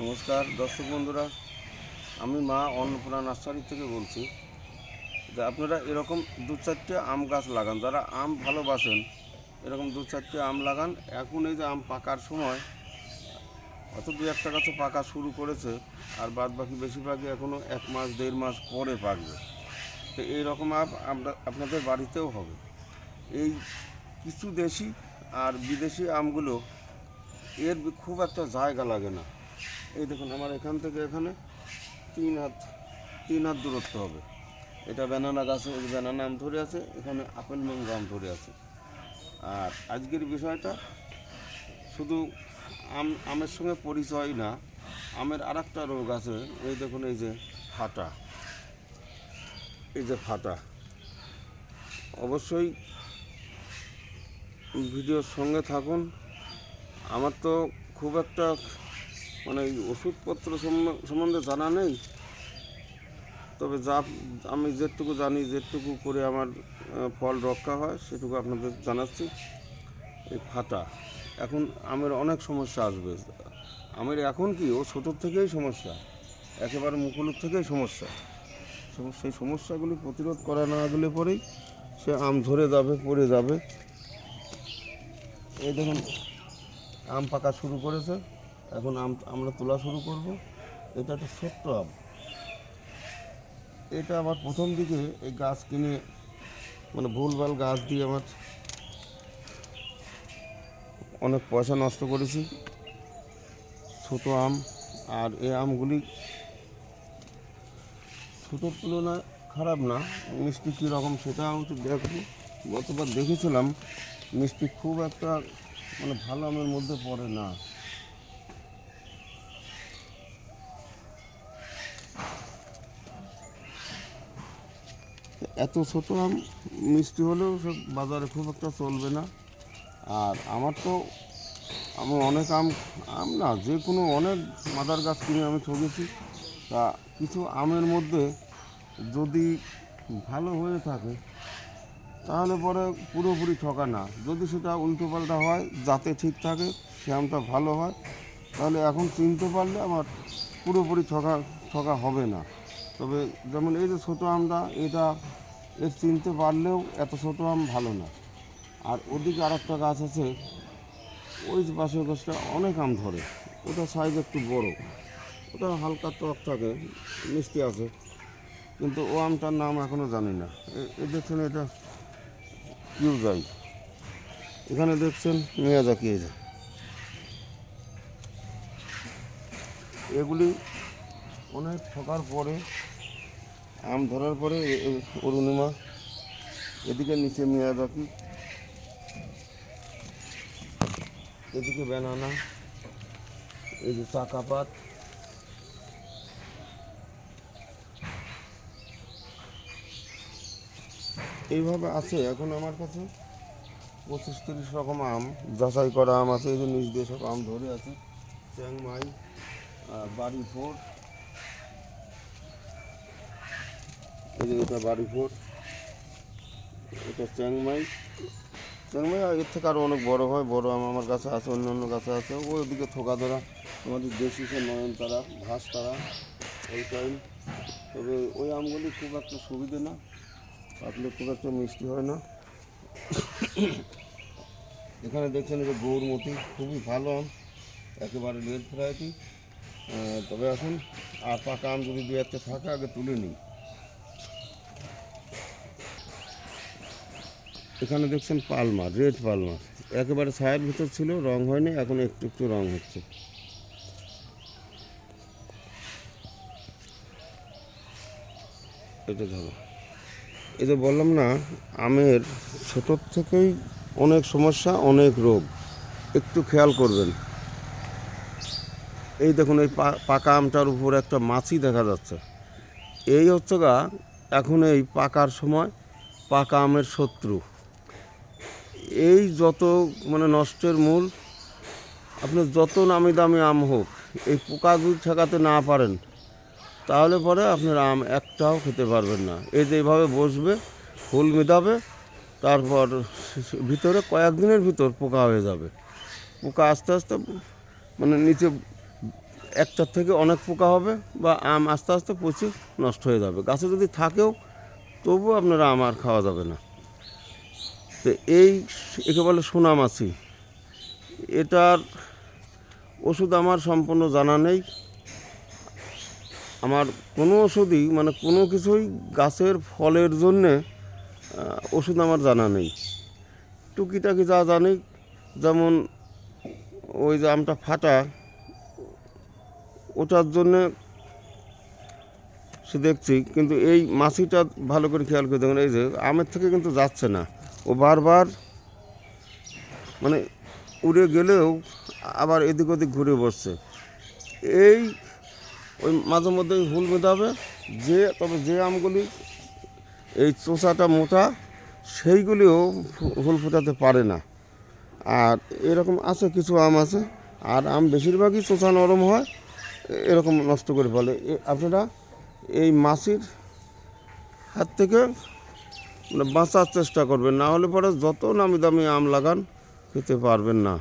নমস্কার, দর্শক বন্ধুরা, আমি মা অন্নপূর্ণা নার্সারি থেকে বলছি যে আপনারা এরকম দু চারটে আম গাছ লাগান, যারা আম ভালোবাসেন, এরকম দু চারটে আম লাগান। এখন এই যে আম পাকার সময়, অত দু একটা গাছে পাকা শুরু করেছে, আর বাদ বাকি বেশিরভাগই এখনও এক মাস, দেড় মাস পরে পাকবে। তো এইরকম আমরা, আপনাদের বাড়িতেও হবে। এই কিছু দেশি আর বিদেশি আমগুলো, এর খুব একটা জায়গা লাগে না। এই দেখুন, আমার এখান থেকে এখানে তিন হাত তিন হাত দূরত্ব হবে। এটা ব্যানানা গাছে ওই ব্যানানা আম ধরে আছে, এখানে আপেল ম্যাঙ্গো আম ধরে আছে। আর আজকের বিষয়টা শুধু আম, আমের সঙ্গে পরিচয় না, আমের আর একটা রোগ আছে, এই দেখুন, এই যে ফাটা। এই যে ফাটা। অবশ্যই ভিডিওর সঙ্গে থাকুন। আমার তো খুব একটা মানে ওষুধপত্র সম্ব- সম্বন্ধে জানা নেই। তবে যা, আমি যেটুকু জানি, যেটুকু করে আমার ফল রক্ষা হয়, সেটুকু আপনাদের জানাচ্ছি। এই ফাটা এখন আমের অনেক সমস্যা আসবে। আমের এখন কি? ও ছোটোর থেকেই সমস্যা। একেবারে মুকুলের থেকেই সমস্যা। সম- সেই সমস্যাগুলি প্রতিরোধ করা না গেলে পরেই সে আম ধরে যাবে, পড়ে যাবে। এই দেখুন, আম পাকা শুরু করেছে। এখন আম আমরা তোলা শুরু করব। এটা একটা ছোট্ট আম। এটা আমার প্রথম দিকে এই গাছ কিনে মানে ভুলভাল গাছ দিয়ে আমার অনেক পয়সা নষ্ট করেছি। ছোট আম, আর এই আমগুলি ছোটোর তুলনায় খারাপ না। মিষ্টি কীরকম সেটা আমি একটু দেখব। গতবার দেখেছিলাম, মিষ্টি খুব একটা মানে ভালো আমের মধ্যে পড়ে না। এত ছোট আম, মিষ্টি হলেও সব বাজারে খুব একটা চলবে না। আর আমার তো আমি অনেক আম আম না, যে কোনো অনেক মাদার গাছ কিনে আমি ঠকেছি তা কিছু আমের মধ্যে যদি ভালো হয়ে থাকে, তাহলে পরে পুরোপুরি ঠকা না। যদি সেটা উল্টো উল্টোপাল্টা হয়, যাতে ঠিক থাকে, সে আমটা ভালো হয়, তাহলে এখন চিনতে পারলে আমার পুরোপুরি ঠকা ঠকা হবে না। তবে যেমন এই যে ছোটো আমটা, এটা এর চিনতে পারলেও এত ছোটো আম ভালো না। আর ওদিকে আর একটা গাছ আছে, ওই পাশের গাছটা অনেক আম ধরে। ওটা সাইজ একটু বড়। ওটা হালকা টক থাকে, মিষ্টি আছে। কিন্তু ও আমটার নাম এখনও জানি না। এ- দেখছেন এটা কিউজাই। এখানে দেখছেন মিয়াজাকি এই যে এগুলি অনেক ঠকার পরে আম ধরার পরে অরুণিমা, এদিকে নিচে মিয়াজাকি এদিকে ব্যানানা এই যে চাকাপাত এইভাবে আছে এখন আমার কাছে। পঁচিশ তিরিশ রকম আম, যাচাই করা আম আছে, এই যে নিজ দিয়ে সব আম ধরে আছে। চ্যাংমাই বাড়ি ফোর এই যে এটা বাড়ি ফোর এটা চ্যাংমাই চ্যাংমাই এর থেকে আরও অনেক বড় হয়, বড় আম আমার কাছে আছে, অন্য অন্য গাছে আছে। ওইদিকে থোকা ধরা, আমাদের দেশি সে নয়ন তারা, ঘাস তারা ওই টাইম তবে ওই আমগুলি খুব একটা সুবিধে না, পাতলে খুব একটা মিষ্টি হয় না। এখানে দেখছেন যে গৌরমতি খুবই ভালো আম, একেবারে রেড ভ্যারাইটি তবে এখন আর পাকা আম যদি দু একটা থাকে, আগে তুলে নিই। এখানে দেখছেন পালমার রেড পালমার একেবারে ছায়ের ভিতর ছিল, রং হয়নি, এখন একটু একটু রং হচ্ছে। এটা ধরো। এই যে বললাম না, আমের ছোটোর থেকেই অনেক সমস্যা, অনেক রোগ। একটু খেয়াল করবেন। এই দেখুন, এই পাকা আমটার উপর একটা মাছি দেখা যাচ্ছে। এই হচ্ছে গা, এখন এই পাকার সময় পাকা আমের শত্রু। এই যত মানে নষ্টের মূল, আপনি যত নামি দামি আম হোক, এই পোকা যদি ঠেকাতে না পারেন, তাহলে পরে আপনার আম একটাও খেতে পারবেন না। এই যে এইভাবে বসবে, ফুল মিটাবে, তারপর ভিতরে কয়েকদিনের ভিতর পোকা হয়ে যাবে। পোকা আস্তে আস্তে মানে নিচে একটার থেকে অনেক পোকা হবে বা আম আস্তে আস্তে পচে নষ্ট হয়ে যাবে। গাছে যদি থাকেও, তবুও আপনারা আম আর খাওয়া যাবে না। তো এই একে বলে সোনামাছি। এটার ওষুধ আমার সম্পূর্ণ জানা নেই। আমার কোনো ওষুধই মানে কোনো কিছুই গাছের ফলের জন্যে ওষুধ আমার জানা নেই। টুকিটাকি যা জানি, যেমন ওই যে আমটা ফাটা, ওটার জন্যে সে দেখছি, কিন্তু এই মাছিটা ভালো করে খেয়াল করে দেখুন, এই যে আমের থেকে কিন্তু যাচ্ছে না। ও বারবার মানে উড়ে গেলেও আবার এদিক ওদিক ঘুরে বসছে। এই ওই মাঝে মধ্যে হুল মেটাবে যে তবে যে আমগুলি এই চোষাটা মোটা, সেইগুলিও হুল ফোটাতে পারে না। আর এরকম আছে, কিছু আম আছে, আর আম বেশিরভাগই চোষা নরম হয়, এরকম নষ্ট করে ফেলে। আপনারা এই মাছির হাত থেকে মানে বাঁচার চেষ্টা করবেন, না হলে পরে যত নামি দামি আম লাগান খেতে পারবেন না।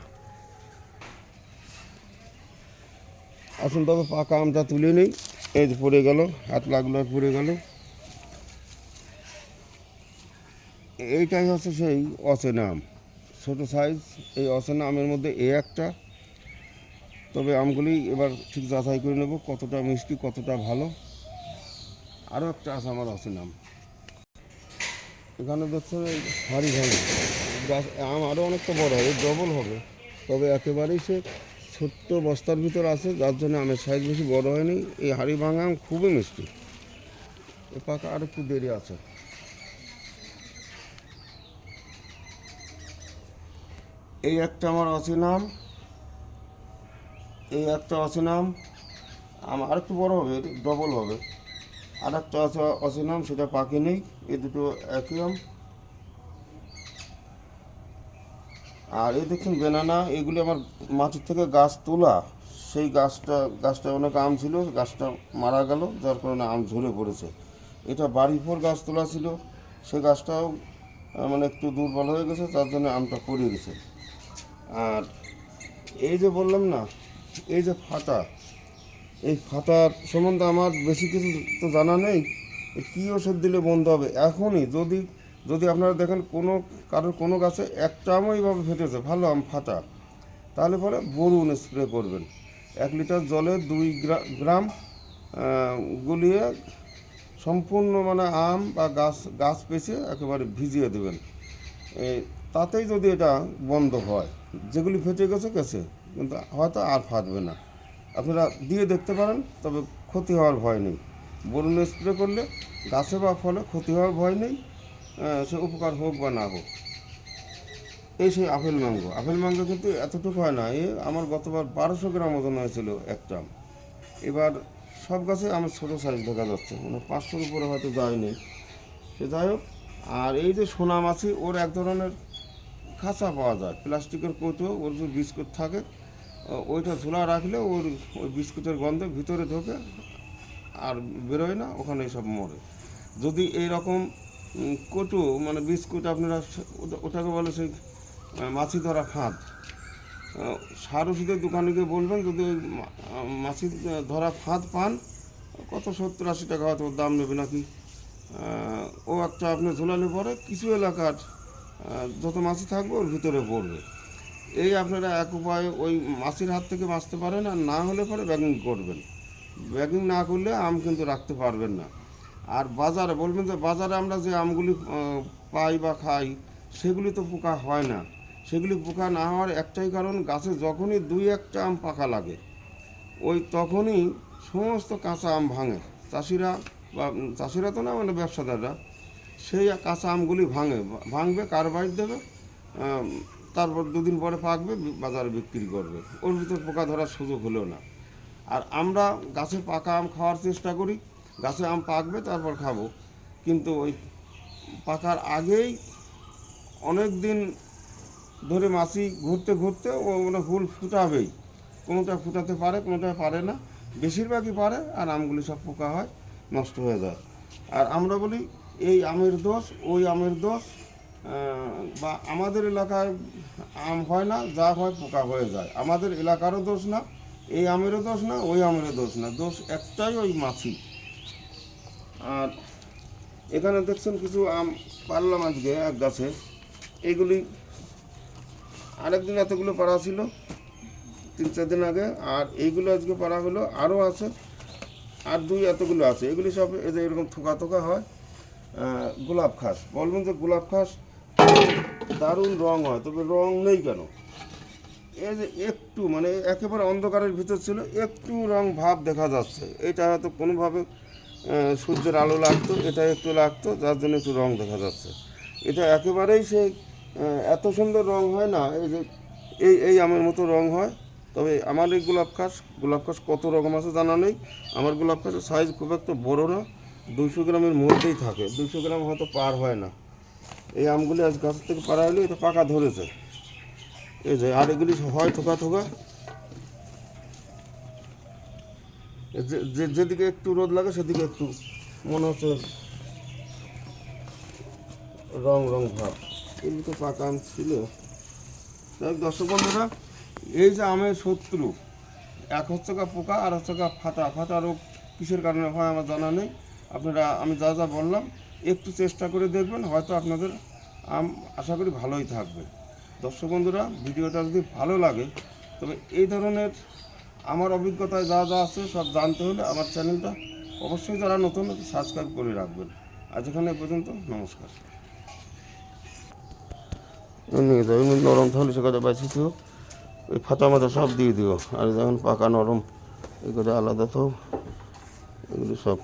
আসুন তবে পাকা আমটা তুলে নিই, এই পড়ে গেল হাত লাগল পড়ে গেল। এইটাই হচ্ছে সেই অচেনা আম। ছোটো সাইজ এই অচেনা আমের মধ্যে এ একটা। তবে আমগুলি এবার ঠিক যাচাই করে নেব, কতটা মিষ্টি, কতটা ভালো। আরও একটা আছে আমার অচেনা আম। এখানে এই হাড়ি ভাঙে গাছ, আম আরও অনেকটা বড় হবে ডবল হবে। তবে একেবারেই সে ছোট্ট বস্তার ভিতর আছে, যার জন্য আমের সাইজ বেশি বড় হয়নি। এই হাড়ি ভাঙা আম খুবই মিষ্টি। এ পাকা আর একটু দেরি আছে। এই একটা আমার অচেনাম এই একটা অচেনাম আম। আর একটু বড় হবে ডবল হবে। আর একটা আছে অচেনাম সেটা পাকে নেই, এই দুটো একই আম আর এই দেখুন বেনানা, এগুলি আমার মাটির থেকে গাছ তোলা। সেই গাছটা গাছটা অনেক আম ছিল, গাছটা মারা গেল, যার কারণে আম ঝরে পড়েছে। এটা বাড়ির পর গাছ তোলা ছিল, সে গাছটাও মানে একটু দুর্বল হয়ে গেছে তার জন্য আমটা পড়ে গেছে। আর এই যে বললাম না, এই যে ফাটা এই ফাটার সম্বন্ধে আমার বেশি কিছু তো জানা নেই। কী ওষুধ দিলে বন্ধ হবে? এখনই যদি যদি আপনারা দেখেন কোনো, কারোর কোনো গাছে একটা আমও এইভাবে ফেটেছে, ভালো আম ফাটা, তাহলে পরে বরুণ স্প্রে করবেন। এক লিটার জলে দুই গ্রা- গ্রাম গুলিয়ে সম্পূর্ণ মানে আম বা গাছ গাছ পেঁচে একেবারে ভিজিয়ে দেবেন। তাতেই যদি এটা বন্ধ হয়, যেগুলি ফেটে গেছে গেছে, কিন্তু হয়তো আর ফাটবে না। আপনারা দিয়ে দেখতে পারেন, তবে ক্ষতি হওয়ার ভয় নেই। বরুণ স্প্রে করলে গাছে বা ফলে ক্ষতি হওয়ার ভয় নেই সে উপকার হোক বা না হোক। এই সেই আপেল ম্যাঙ্গো আপেল ম্যাঙ্গো কিন্তু এতটুকু হয় না, এ আমার গতবার বারোশো গ্রাম ওজন হয়েছিল একটা এবার সব গাছে আমার ছোটো সাইজ দেখা যাচ্ছে মানে পাঁচশোর উপরে হয়তো যায়নি। সে যাই হোক, আর এই যে সোনা মাছি ওর এক ধরনের খাঁচা পাওয়া যায়। প্লাস্টিকের কৌটো, ওর যে বিস্কুট থাকে ওইটা ঝোলা রাখলে ওর ওই বিস্কুটের গন্ধে ভিতরে ঢোকে আর বেরোয় না ওখানে সব মরে। যদি এই রকম উম, কটু মানে বিস্কুট আপনারা ওটা- ওটাকে বলে সেই মাছি ধরা ফাঁদ। সার ওষুধের দোকানে গিয়ে বলবেন যদি ওই মাছি ধরা ফাঁদ পান কত সত্তর আশি টাকা হয়তো দাম নেবে নাকি। ও একটা আপনি ঝোলালে পরে কিছু এলাকার যত মাছি থাকবে ওর ভিতরে পড়বে। এই আপনারা এক উপায়ে ওই মাছির হাত থেকে বাঁচতে পারেন আর না হলে পরে ব্যাগিং করবেন। ব্যাগিং না করলে আম কিন্তু রাখতে পারবেন না। আর বাজারে বলবেন যে বাজারে আমরা যে আমগুলি পাই বা খাই, সেগুলি তো পোকা হয় না। সেগুলি পোকা না হওয়ার একটাই কারণ, গাছে যখনই দুই একটা আম পাকা লাগে, ওই তখনই সমস্ত কাঁচা আম ভাঙে। চাষিরা বা, চাষিরা তো না মানে ব্যবসাদাররা, সেই কাঁচা আমগুলি ভাঙে। ভাঙবে কারবাইট দেবে তারপর দুদিন পরে পাকবে বাজারে বিক্রি করবে। ওর ভিতর পোকা ধরার সুযোগ হলো না। আর আমরা গাছে পাকা আম খাওয়ার চেষ্টা করি, গাছে আম পাকবে, তারপর খাব। কিন্তু ওই পাকার আগেই অনেক দিন ধরে মাছি ঘুরতে ঘুরতে ও মানে ফুল ফুটাবেই। কোনোটা ফুটাতে পারে, কোনোটা পারে না। বেশিরভাগই পারে, আর আমগুলি সব পোকা হয়, নষ্ট হয়ে যায়। আর আমরা বলি, এই আমের দোষ, ওই আমের দোষ বা আমাদের এলাকায় আম হয় না, যা হয় পোকা হয়ে যায়। আমাদের এলাকারও দোষ না, এই আমেরও দোষ না, ওই আমেরও দোষ না। দোষ একটাই ওই মাছি। আর এখানে দেখছেন কিছু আম পারলাম আজকে এক গাছে। এইগুলি আরেকদিন এতগুলো পাড়া ছিল, তিন চার দিন আগে, আর এইগুলো আজকে পাড়া হলো, আরও আছে, আর দুই এতগুলো আছে। এগুলি সব এরকম থোকা থোকা হয় গোলাপ খাস বলবেন যে গোলাপ খাস দারুণ রং হয় তবে রং নেই কেন? এই যে একটু মানে একেবারে অন্ধকারের ভিতর ছিল একটু রং ভাব দেখা যাচ্ছে। এটা হয়তো কোনোভাবে সূর্যের আলো লাগতো এটা একটু লাগতো যার জন্য একটু রং দেখা যাচ্ছে। এটা একেবারেই আহ, এত সুন্দর রং হয় না এই যে এই এই আমের মতো রং হয়। তবে আমার এই গোলাপ খাস গোলাপ খাস কত রকম আছে জানা নেই। আমার গোলাপ খাসের সাইজ খুব একটা বড় না দুশো গ্রামের মধ্যেই থাকে দুশো গ্রাম হয়তো পার হয় না। এই আমগুলি আজ গাছ থেকে পাড়া হলে এটা পাকা ধরেছে। এই যে আর এগুলি হয় থোকা থোকা। যেদিকে একটু রোদ লাগে সেদিকে একটু মনে হচ্ছে রং রং ভাব। এগুলি তো পাকা আম ছিল। হোক, দর্শক বন্ধুরা এই যে আমের শত্রু এক হচ্ছে গা পোকা আর হচ্ছে গা ফাটা। ফাটা রোগ কিসের কারণে হয় আমার জানা নেই। আপনারা আমি যা যা বললাম একটু চেষ্টা করে দেখবেন, হয়তো আপনাদের আম আশা করি ভালোই থাকবে। দর্শক বন্ধুরা, ভিডিওটা যদি ভালো লাগে, তবে এই ধরনের আমার অভিজ্ঞতায় যা যা আছে সব জানতে হলে আমার চ্যানেলটা অবশ্যই যারা নতুন, সাবস্ক্রাইব করে রাখবেন। আজ এখানে পর্যন্ত, নমস্কার। নরম তাহলে সে কথা বাইসি দিও ওই ফাতা মাথা সব দিয়ে দিও, আর যখন পাকা নরম এগুলো আলাদা তো, এগুলো সব।